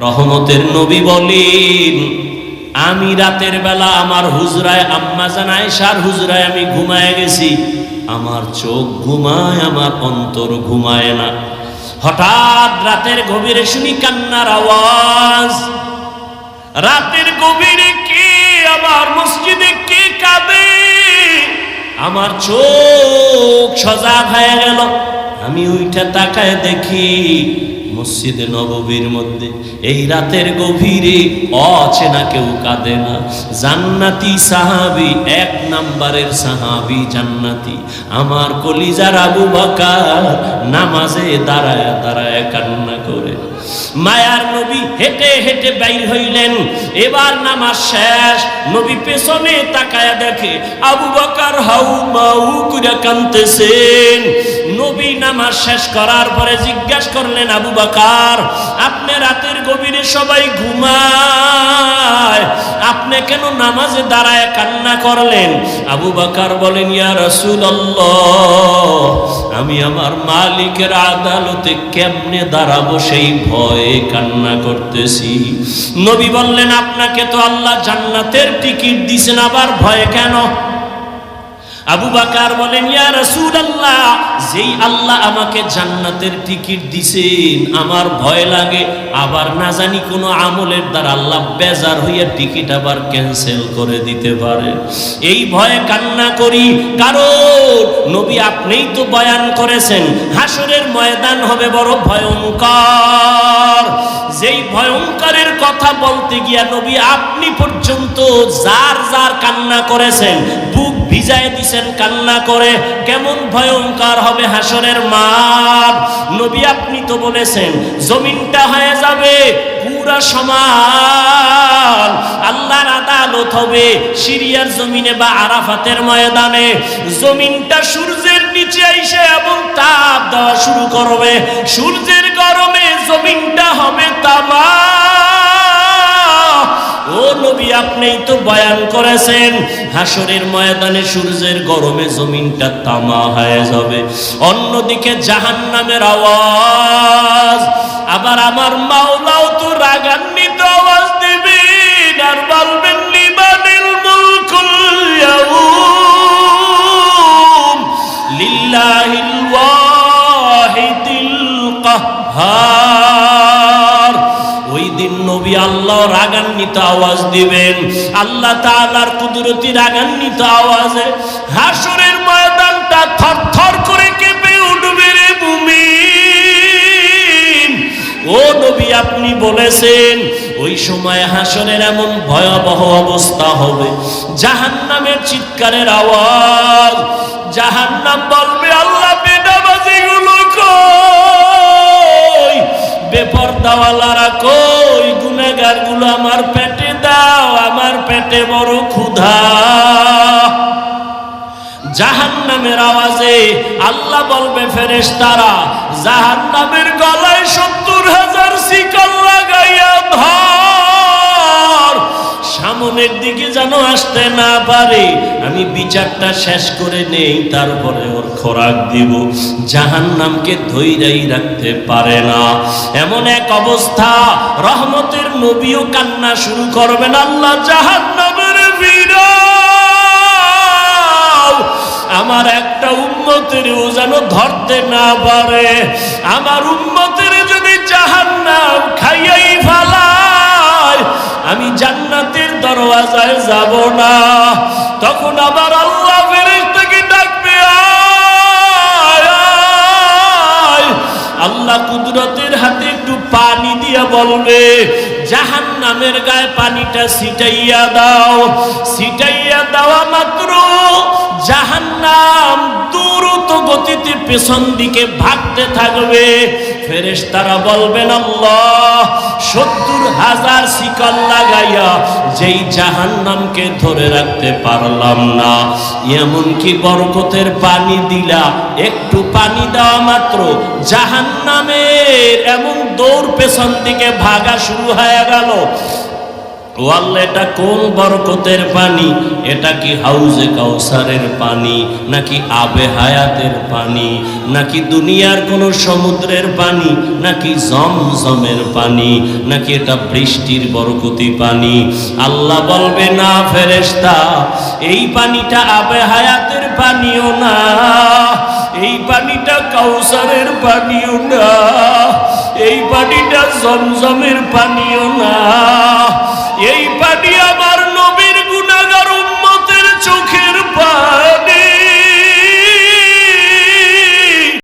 রহমতের নবী বলেন, আমি রাতের বেলা আমার হুজরায় আম্মা জানায় সার হুজরায় আমি ঘুমায় গেছি। আমার চোখ ঘুমায়, আমার অন্তর ঘুমায় না। হঠাৎ রাতের গভীরে শুনি কান্নার আওয়াজ। রাতের গভীরে কে আমার মসজিদে কে কাঁদে? আমার চোখ সজাগ হয়ে গেল। আমি ওইটা তাকায় দেখি মসজিদে নববীর মধ্যে। এই রাতের গভীরে অচেনা কেউ কাঁদে না। জান্নাতি সাহাবি, এক নাম্বারের সাহাবি জান্নাতি। আমার কলিজার আবু বাকার নামাজে দাঁড়ায় দাঁড়ায় কান্না করে। মায়ার নবী হেঁটে হেঁটে বাইর হইলেন। এবার নামাজ শেষ, নবী পেছনে তাকায়া দেখে আবু বকার হাউ মাউ করে কানতেছেন নবী নামাজ শেষ করার পরে জিজ্ঞাসা করলেন, আবু বাকার, আপনি রাতের গভীরে সবাই ঘুমায়। আপনি কেন নামাজে দাঁড়ায় কান্না করলেন? আবু বাকার বলেন, ইয়া রাসূলুল্লাহ, আমি আমার মালিকের আদালতে কেমনে দাঁড়াবো সেই ভয়ে কান্না করতেছি? নবী বললেন, আপনাকে তো আল্লাহ জান্নাতের টিকিট দিছেন, আবার ভয় কেন? আবু বাকার বলেন, ইয়া রাসূলুল্লাহ, যেই আল্লাহ আমাকে জান্নাতের টিকিট দিছেন, আমার ভয় লাগে। আবার না জানি কোনো আমলের দ্বারা আল্লাহ বেজার হইয়া টিকিট আবার ক্যান্সেল করে দিতে পারে। এই ভয়ে কান্না করি, কারণ নবী আপনিই তো বয়ান করেছেন হাসরের ময়দান হবে বড় ভয়ঙ্কর। যেই ভয়ঙ্করের কথা বলতে গিয়া নবী আপনি পর্যন্ত যার যার কান্না করেছেন, বুক ভিজায় দিছেন কান্না করে, কেমন ভয়ঙ্কর হবে হাসরের মাঠ। নবী আপনি তো বলেছেন, জমিনটা হয়ে যাবে পুরা সমান। আল্লাহর আদালত হবে সিরিয়ার জমিনে বা আরাফাতের ময়দানে। জমিনটা সূর্যের নিচে আইসে এবং তাপ দেওয়া শুরু করবে। সূর্যের গরমে জমিনটা হবে তামা। নবী আপনিই তো বয়ান করেছেন, হাসরের ময়দানে সূর্যের গরমে জমিনটা তামা হয়ে যাবে। অন্যদিকে জাহান্নামের আওয়াজ, আবার আমার মাওলাও তো রাগান্বিত আওয়াজ দিবেন আর বলবেন লিমানিল মুলকুল ইয়াউম, লিল্লাহিল ওয়াহিদিল কাহ্হার দিন নবী আল্লাহ রাগান্বিত আওয়াজ দিবেন। আল্লাহ তাআলার কুদরতি রাগান্বিত আওয়াজে হাসরের ময়দানটা থরথর করে কেঁপে উঠবে রে মুমিন। ও নবী, আপনি বলেছেন, ওই সময় হাসরের এমন ভয়াবহ অবস্থা হবে। জাহান্নামের চিৎকারের আওয়াজ, জাহান্নাম বলবে, আল্লাহ বেদাবাজি গুলো কই? বেপরদাওয়ালারা কই? গুনাগারগুলো আমার পেটে দাও, আমার পেটে বড় ক্ষুধা। জাহান নামের আওয়াজে আল্লাহ বলবে, ফেরেশতারা জাহান নামের গলায় সত্তর হাজার শিকল লাগাইয়া ধর। সামনের দিকে যেন আসতে না পারে, আমি বিচারটা শেষ করে নেই তারপরে খোরাক দিব। জাহান নামকে ধৈরাই রাখতে পারে না। এমন এক অবস্থা, রহমতের নবীও কান্না শুরু করবেন আল্লাহ জাহান নামের আমার একটা উম্মতেরও যেন ধরতে না পারে। আমার উম্মতের যদি জাহান্নাম খাইয়াই ফালায়, আমি জান্নাতের দরওয়াজায় যাব না। তখন আবার আল্লাহ বলবে জাহান নামের গায়ে পানিটা ছিটাইয়া দাও। ছিটাইয়া দেওয়া মাত্র জাহান্নাম দ্রুত গতিতে পেছন দিকে ভাগতে থাকবে। ফেরেশতারা বলবেন, আল্লাহ, সত্তর হাজার শিকল লাগাইয়া যেই জাহান্নামকে ধরে রাখতে পারলাম না। এমনকি বরকতের পানি দিলা, একটু পানি দেওয়া মাত্র। জাহান্নামের এমন দৌড় পেছন দিকে ভাগা শুরু হয়ে গেল। ও এটা কোন বরকতের পানি? এটা কি হাউজে কাউসারের পানি? নাকি আবে হায়াতের পানি? নাকি দুনিয়ার কোন সমুদ্রের পানি? নাকি জমজমের পানি? নাকি এটা বৃষ্টির বরকতি পানি? আল্লাহ বলবে, না ফেরেশতা, এই পানিটা আবে হায়াতের পানিও না। এই পানিটা কাউসারের পানিও না। এই পানিটা জমজমের পানিও না।